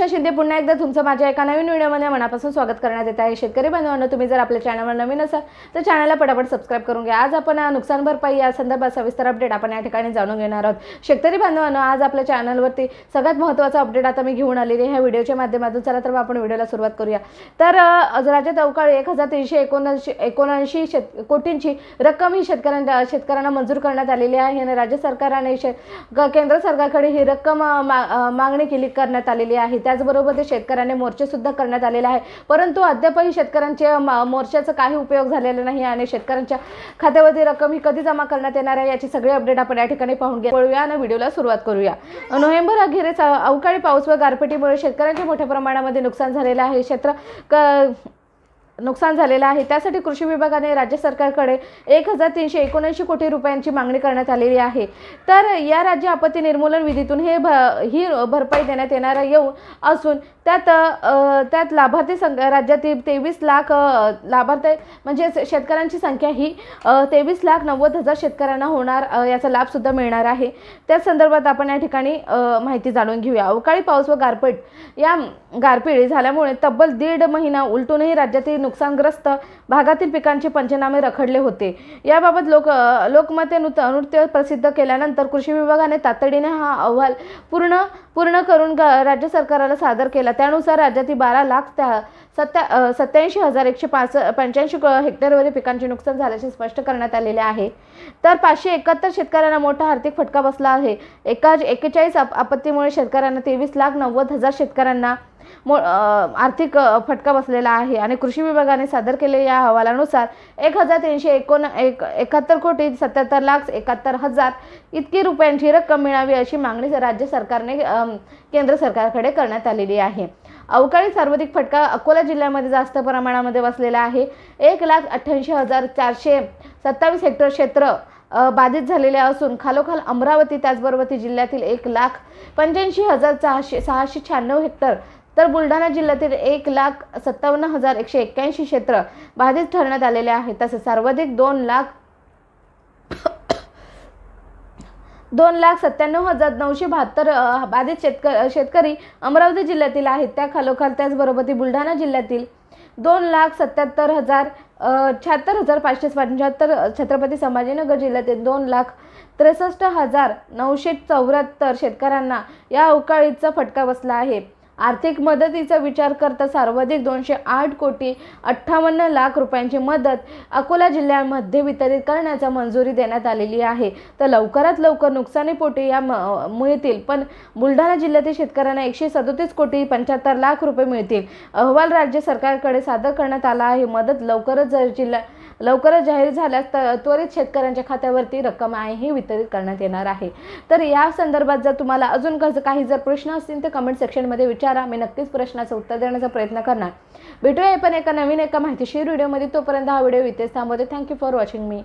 मनीषा शिंदे पुन्हा एकदा तुमचं माझ्या एका नवीन व्हिडिओमध्ये मनापासून स्वागत करण्यात येत आहे. शेतकरी बांधवांनो तुम्ही जर आपल्या चॅनलवर नवीन असाल तर चॅनलला पटापट सबस्क्राईब करून घ्या. आज आपण नुकसान भरपाई या संदर्भात सविस्तर अपडेट आपण या ठिकाणी जाणून घेणार आहोत. शेतकरी बांधवांनो आज आपल्या चॅनलवरती सगळ्यात महत्त्वाचा अपडेट आता मी घेऊन आलेली आहे. ह्या व्हिडिओच्या माध्यमातून चला तर आपण व्हिडिओला सुरुवात करूया. तर राज्यात अवकाळी एक हजार तीनशे एकोणऐंशी एकोणऐंशी शेत कोटींची रक्कम ही शेतकऱ्यांना शेतकऱ्यांना मंजूर करण्यात आलेली आहे आणि राज्य सरकाराने शे केंद्र सरकारकडे ही रक्कम मा- मागणी केली करण्यात आलेली आहे. त्याचबरोबर ते शेतकऱ्यांनी मोर्चे सुद्धा करण्यात आलेले आहे परंतु अद्यापही शेतकऱ्यांच्या मोर्चाचा काही उपयोग झालेला नाही आणि शेतकऱ्यांच्या खात्यावरती रक्कम ही कधी जमा करण्यात येणार आहे याची सगळी अपडेट आपण या ठिकाणी पाहून घे आणि व्हिडिओला सुरुवात करूया. नोव्हेंबर अखेरीस अवकाळी पाऊस व गारपिटीमुळे शेतकऱ्यांचे मोठ्या प्रमाणामध्ये नुकसान झालेलं आहे. क्षेत्र क नुकसान झालेलं आहे. त्यासाठी कृषी विभागाने राज्य सरकारकडे एक हजार तीनशे एकोणऐंशी कोटी रुपयांची मागणी करण्यात आलेली आहे. तर या राज्य आपत्ती निर्मूलन विधीतून हे भ ही भरपाई देण्यात येणार येऊ असून त्यात त्यात लाभार्थी संघ राज्यातील तेवीस लाख लाभार्थी म्हणजे शेतकऱ्यांची संख्या ही तेवीस लाख नव्वद हजार शेतकऱ्यांना होणार याचा लाभसुद्धा मिळणार आहे. त्याच संदर्भात आपण या ठिकाणी माहिती जाणून घेऊया. अवकाळी पाऊस व गारपीट या गारपीट झाल्यामुळे तब्बल दीड महिना उलटूनही राज्यातील नुकसानग्रस्त भागातील पिकांचे पंचनामे रखडले होते. याबाबत लोक लोकमते नृत्य नृत्य प्रसिद्ध केल्यानंतर कृषी विभागाने तातडीने हा अहवाल पूर्ण पूर्ण करून ग- राज्य सरकारला सादर केला. त्यानुसार राज्यातील बारा लाख त्या सत्या सत्याऐंशी हजार एकशे पाच पंच्याऐंशी क- हेक्टरवरील पिकांचे नुकसान झाल्याचे स्पष्ट करण्यात आलेले आहे. तर पाचशे एकाहत्तर शेतकऱ्यांना मोठा आर्थिक फटका बसला आहे. एका एक्केचाळीस आप आपत्तीमुळे शेतकऱ्यांना तेवीस लाख नव्वद हजार शेतकऱ्यांना मो आर्थिक फटका बसलेला आहे आणि कृषी विभागाने सादर केलेल्या या अहवालानुसार एक हजार तीनशे एकोण एक एकाहत्तर कोटी सत्याहत्तर लाख एकाहत्तर हजार इतकी रुपयांची रक्कम मिळावी अशी मागणी राज्य सरकारने केंद्र सरकारकडे करण्यात आलेली आहे. अवकाळी सर्वाधिक फटका अकोला जिल्ह्यामध्ये जास्त प्रमाणामध्ये बसलेला आहे. एक लाख अठ्ठ्याऐंशी हजार चारशे सत्तावीस हेक्टर क्षेत्र बाधित झालेले असून खालोखाल अमरावती त्याचबरोबर ती जिल्ह्यातील एक लाख पंच्याऐंशी हजार सहाशे सहाशे शहाण्णव हेक्टर तर बुलढाणा जिल्ह्यातील एक लाख सत्तावन्न हजार एकशे एक्क्याऐंशी क्षेत्र बाधित ठरण्यात आलेले आहे. तसेच सर्वाधिक दोन लाख दोन लाख सत्त्याण्णव हजार नऊशे बहात्तर बाधित शेतक शेतकरी अमरावती जिल्ह्यातील आहेत. त्या खालोखाल त्याचबरोबर ती बुलढाणा जिल्ह्यातील दोन लाख सत्याहत्तर हजार शहात्तर हजार पाचशे पंच्याहत्तर छत्रपती संभाजीनगर जिल्ह्यातील दोन लाख त्रेसष्ट हजार नऊशे चौऱ्याहत्तर शेतकऱ्यांना या अवकाळीचा फटका बसला आहे. आर्थिक मदतीचा विचार करता सर्वाधिक दोनशे आठ कोटी अठ्ठावन्न लाख रुपयांची मदत अकोला जिल्ह्यामध्ये वितरित करण्याचा मंजुरी देण्यात आलेली आहे. तर लवकरात लवकर नुकसानीपोटी या म- मिळतील पण बुलढाणा जिल्ह्यातील शेतकऱ्यांना एकशे सदोतीस कोटी पंच्याहत्तर लाख रुपये मिळतील. अहवाल राज्य सरकारकडे सादर करण्यात आला आहे. मदत लवकरच जर जिल्हा लवकरच जाहीर झाल्यास तर त्वरित शेतकऱ्यांच्या खात्यावरती रक्कम आहे ही वितरित करण्यात येणार आहे. तर या संदर्भात जर तुम्हाला अजून कसं काही जर प्रश्न असतील तर कमेंट सेक्शनमध्ये विचार. विचारा मी नक्कीच प्रश्नाचं उत्तर देण्याचा प्रयत्न करणार. भेटूया पण एका नवीन एका माहितीशीर व्हिडिओमध्ये. तोपर्यंत हा व्हिडिओ इथेच थांबवते. Thank you for watching me